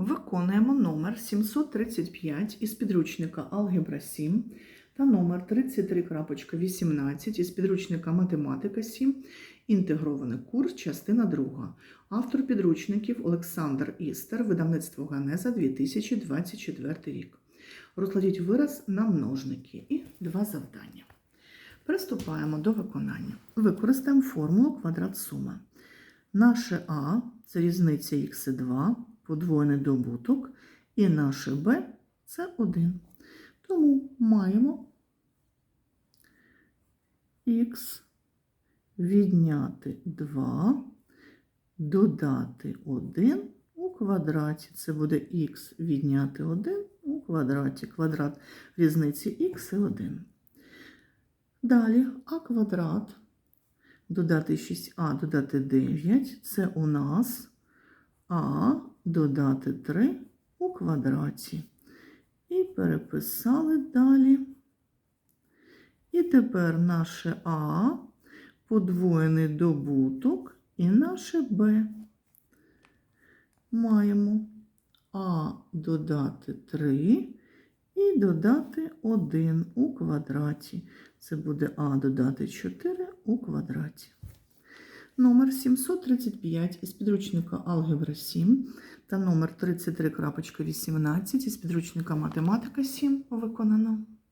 Виконуємо номер 735 із підручника Алгебра 7 та номер 33.18 із підручника Математика 7. Інтегрований курс, частина 2. Автор підручників Олександр Істер, видавництво Ганеза 2024 рік. Розкладіть вираз на множники і два завдання. Приступаємо до виконання. Використаємо формулу квадрат суми. Наше А це різниця х2, подвоєний добуток, і наше Б це 1. Тому маємо х відняти 2, додати 1 у квадраті. Це буде х відняти 1 у квадраті. Квадрат різниці х і 1. Далі а квадрат додати 6а, додати 9, це у нас а додати 3 у квадраті. І переписали далі. І тепер наше А, подвоєний добуток і наше Б. Маємо А додати 3 і додати 1 у квадраті. Це буде А додати 4 у квадраті. Номер 735 із підручника Алгебра 7 та номер 33.18 із підручника Математика 7 виконано.